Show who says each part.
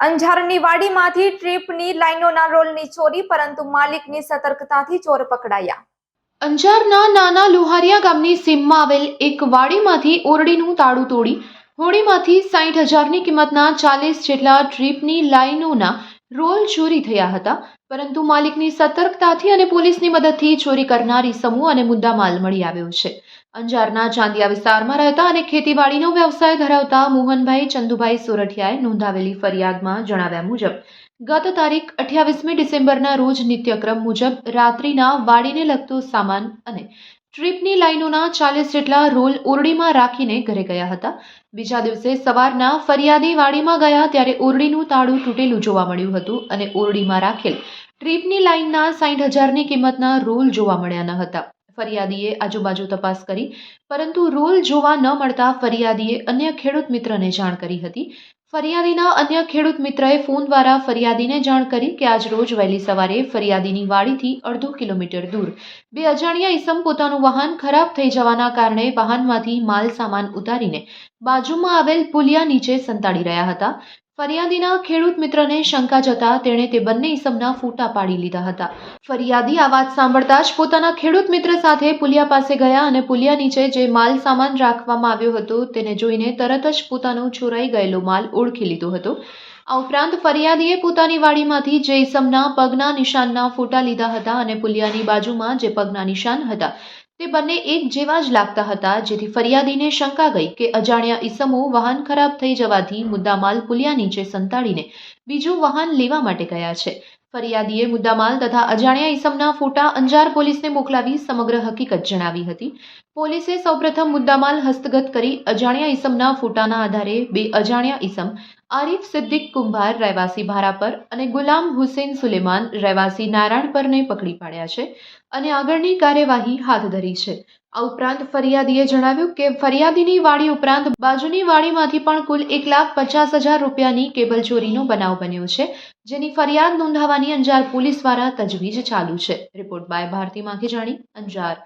Speaker 1: અંજારની વાડીમાંથી ટ્રીપની લાઈનોના રોલની ચોરી, પરંતુ માલિકની સતર્કતાથી ચોર પકડાયા.
Speaker 2: અંજારના નાના લુહારિયા ગામની સીમમાં આવેલ એક વાડીમાંથી ઓરડીનું તાળું તોડી, હોડીમાંથી સાઠ હજારની કિંમતના ચાલીસ જેટલા ટ્રીપની લાઈનોના રોલ ચોરી થયા હતા, પરંતુ માલિકની સતર્કતાથી અને પોલીસની મદદથી ચોરી કરનારી સમૂહ અને મુદ્દામાલ મળી આવ્યો છે. અંજારના ચાંદિયા વિસ્તારમાં રહેતા અને ખેતીવાડીનો વ્યવસાય ધરાવતા મોહનભાઈ ચંદુભાઈ સોરઠિયાએ નોંધાવેલી ફરિયાદમાં જણાવ્યા મુજબ, ગત તારીખ અઠ્યાવીસમી ડિસેમ્બરના રોજ નિત્યક્રમ મુજબ રાત્રિના વાડીને લગતો સામાન અને ટ્રીપની લાઇનોના ચાલીસ જેટલા રોલ ઓરડીમાં રાખીને ઘરે ગયા હતા. બીજા દિવસે સવારના ફરિયાદી વાડીમાં ગયા ત્યારે ઓરડીનું તાળું તૂટેલું જોવા મળ્યું હતું અને ઓરડીમાં રાખેલ ટ્રીપની લાઇનના સાઠ હજારની કિંમતના રોલ જોવા મળ્યા ન હતા. ફરિયાદીએ આજુબાજુ તપાસ કરી, પરંતુ રોલ જોવા ન મળતા ફરિયાદીએ અન્ય ખેડૂત મિત્રને જાણ કરી હતી. ફરિયાદીના અન્ય ખેડૂત મિત્રએ ફોન દ્વારા ફરિયાદીને જાણ કરી કે આજ રોજ વહેલી સવારે ફરિયાદીની વાડીથી અડધો કિલોમીટર દૂર. બે અજાણ્યા ઈસમ પોતાનું વાહન ખરાબ થઈ જવાના કારણે વાહનમાંથી માલ સામાન ઉતારીને બાજુમાં આવેલ પુલિયા નીચે સંતાડી રહ્યા હતા. ફરિયાદીના ખેડૂત મિત્રને શંકા જતા તેણે તે બંને ઈસમના ફોટા પાડી લીધા હતા. ફરિયાદી આ વાત સાંભળતા જ પોતાના ખેડૂત મિત્ર સાથે પુલિયા પાસે ગયા અને પુલિયા નીચે જે માલ સામાન રાખવામાં આવ્યો હતો તેને જોઈને તરત જ પોતાનો ચોરાઈ ગયેલો માલ ઓળખી લીધો હતો. આ ઉપરાંત ફરિયાદીએ પોતાની વાડીમાંથી જે ઈસમના પગના નિશાનના ફોટા લીધા હતા અને પુલિયાની બાજુમાં જે પગના નિશાન હતા. તે બંને એક જેવા જ લાગતા હતા, જેથી ફરિયાદીને શંકા ગઈ કે અજાણ્યા ઈસમો વાહન ખરાબ થઈ જવાથી મુદ્દામાલ પુલિયા નીચે સંતાડીને બીજું વાહન લેવા માટે ગયા છે. ફરિયાદીએ મુદ્દામાલ તથા અજાણ્યા ઈસમના ફોટા અંજાર પોલીસને મોકલાવી સમગ્ર હકીકત જણાવી હતી. પોલીસે સૌપ્રથમ મુદ્દામાલ હસ્તગત કરી અજાણ્યા ઈસમના ફોટાના આધારે બે અજાણ્યા ઈસમ આરિફ સિદ્દીક કુંભાર રહેવાસી ભારાપર અને ગુલામ હુસેન સુલેમાન રહેવાસી નારાયણપરને પકડી પાડ્યા છે અને આગળની કાર્યવાહી હાથ ધરી છે. આ ઉપરાંત ફરિયાદીએ જણાવ્યું કે ફરિયાદીની વાડી ઉપરાંત બાજુની વાડીમાંથી પણ કુલ એક લાખ પચાસ હજાર રૂપિયાની કેબલ ચોરીનો બનાવ બન્યો છે, જેની ફરિયાદ નોંધાવવાની અંજાર પોલીસ દ્વારા તજવીજ ચાલુ છે. Report by Bharti Makhijani, Anjar.